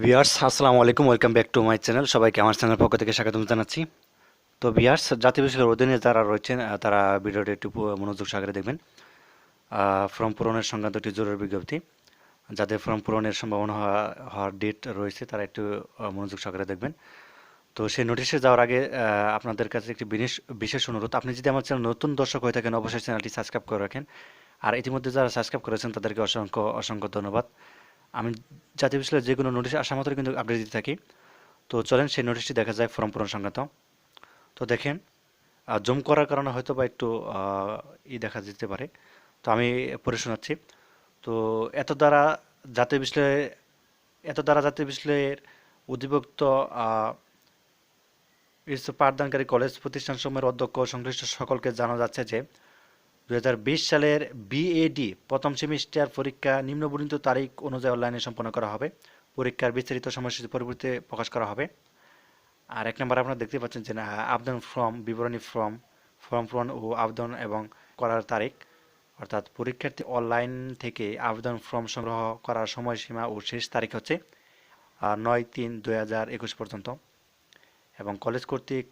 Viewers আসসালামু আলাইকুম, welcome back to my channel. সবাইকে আমার চ্যানেল পক্ষ থেকে স্বাগতম জানাচ্ছি। তো ভিয়ার্স জাতীয় বিশ্ববিদ্যালয়ের অধীনে যারা রয়েছেন তারা ভিডিওটি একটু মনোযোগ সহকারে দেখবেন। ফর্ম পূরণের সংক্রান্ত একটি জরুরি বিজ্ঞপ্তি। যাদের ফর্ম পূরণের সম্ভাবনা হওয়া- হওয়ার ডেট রয়েছে, তারা একটু মনোযোগ সহকারে দেখবেন। তো সেই নোটিশে যাওয়ার আগে আপনাদের কাছে একটি বিশেষ অনুরোধ। আপনি যদি আমার চ্যানেল নতুন দর্শক হয়ে থাকেন, অবশ্যই চ্যানেলটি সাবস্ক্রাইব করে রাখেন। আর ইতিমধ্যে যারা সাবস্ক্রাইব করেছেন, তাদেরকে অসংখ্য অসংখ্য ধন্যবাদ। আমি জাতীয় বিশ্ববিদ্যালয়ের যে কোনো নোটিশ আসা মাত্র কিন্তু আপডেট দিতে থাকি। তো চলেন সেই নোটিশটি দেখা যায় ফর্ম পূরণ সংক্রান্ত। তো দেখেন জুম করার কারণে হয়তো বা একটু ই দেখা যেতে পারে। তো আমি পড়ে শোনাচ্ছি। তো এত দ্বারা জাতীয় বিশ্ববিদ্যালয়ে এত দ্বারা জাতীয় বিশ্ববিদ্যালয়ের অধিভুক্ত পাঠদানকারী কলেজ প্রতিষ্ঠানসমূহের অধ্যক্ষ, সংশ্লিষ্ট সকলকে জানা যাচ্ছে যে দু হাজার বিশ সালের বিএডি প্রথম সেমিস্টার পরীক্ষা নিম্ন নিম্নবর্ণিত তারিখ অনুযায়ী অনলাইনে সম্পন্ন করা হবে। পরীক্ষার বিস্তারিত সময়সূচি পরিবর্তে প্রকাশ করা হবে। আর এক নম্বর আপনারা দেখতে পাচ্ছেন যে আবেদন ফর্ম বিবরণী ফর্ম ফর্ম পূরণ ও আবেদন এবং করার তারিখ। অর্থাৎ পরীক্ষার্থী অনলাইন থেকে আবেদন ফর্ম সংগ্রহ করার সময়সীমা ও শেষ তারিখ হচ্ছে নয় তিন দুই হাজার একুশ পর্যন্ত। এবং কলেজ কর্তৃক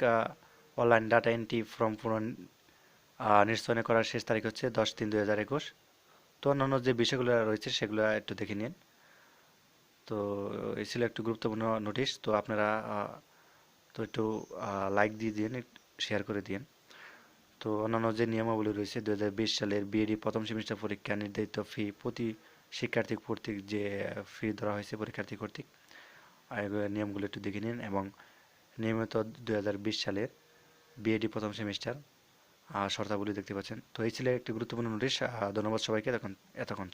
অনলাইন ডাটা এন্ট্রি ফর্ম পূরণ আহ, করার শেষ তারিখ হচ্ছে দশ তিন দুই হাজার একুশ। তো অন্যান্য যে বিষয়গুলো রয়েছে সেগুলো একটু দেখে নিন। তো এই ছিল একটু গুরুত্বপূর্ণ নোটিশ তো আপনারা তো একটু লাইক দিয়ে দিন শেয়ার করে দিন। তো অন্যান্য যে নিয়মাবলী রয়েছে দু হাজার বিশ সালের বিএডি প্রথম সেমিস্টার পরীক্ষা নির্ধারিত ফি প্রতি শিক্ষার্থী কর্তৃক যে ফি ধরা হয়েছে পরীক্ষার্থী কর্তৃক নিয়মগুলো একটু দেখে নিন এবং নিয়মিত দু হাজার বিশ সালের বিএডি প্রথম সেমিস্টার শর্তাবলী দেখতে পাচ্ছেন। তো এই ছিল একটি গুরুত্বপূর্ণ নোটিশ। ধন্যবাদ সবাইকে। এতক্ষণ এতক্ষণ।